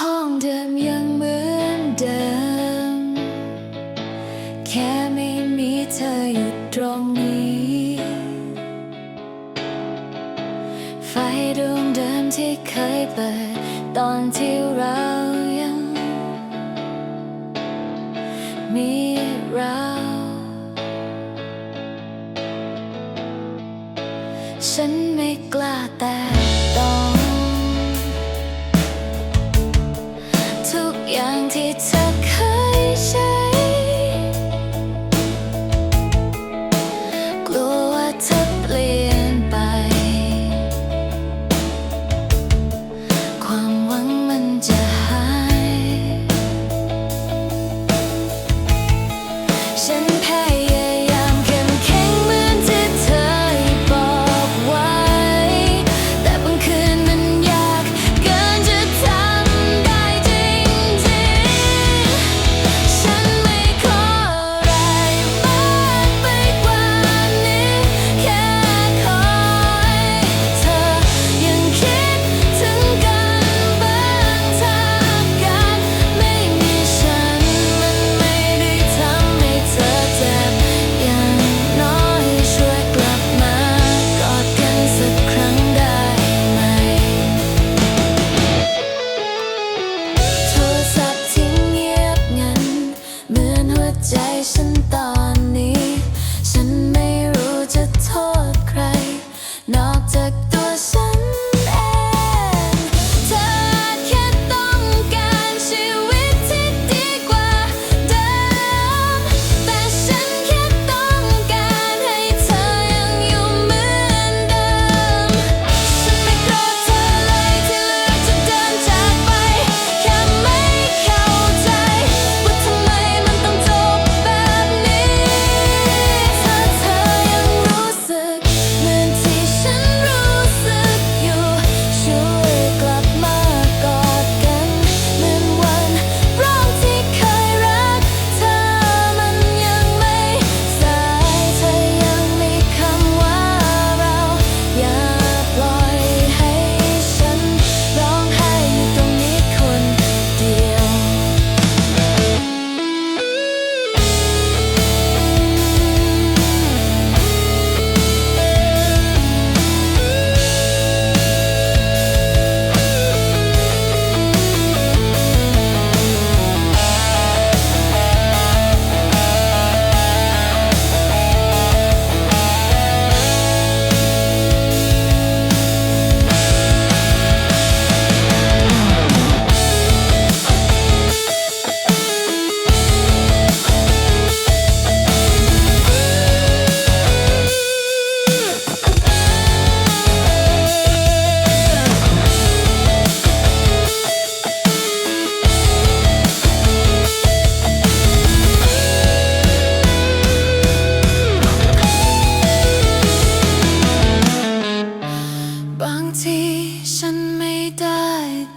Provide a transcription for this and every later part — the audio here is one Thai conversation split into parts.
ห้องเดิมยังเหมือนเดิม แค่ไม่มีเธออยู่ตรงนี้ ไฟดวงเดิมที่เคยเปิด ตอนที่เรายัง มีเราฉันไม่กล้าแต่ต้อง painted so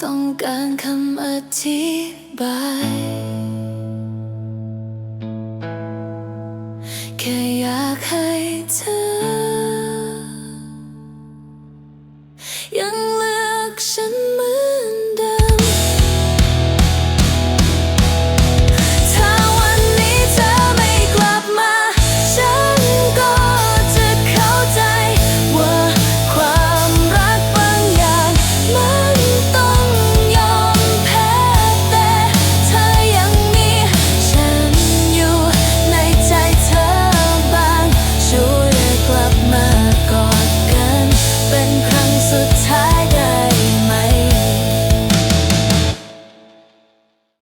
ต้องการคำอธิบาย แค่อยากให้เธอ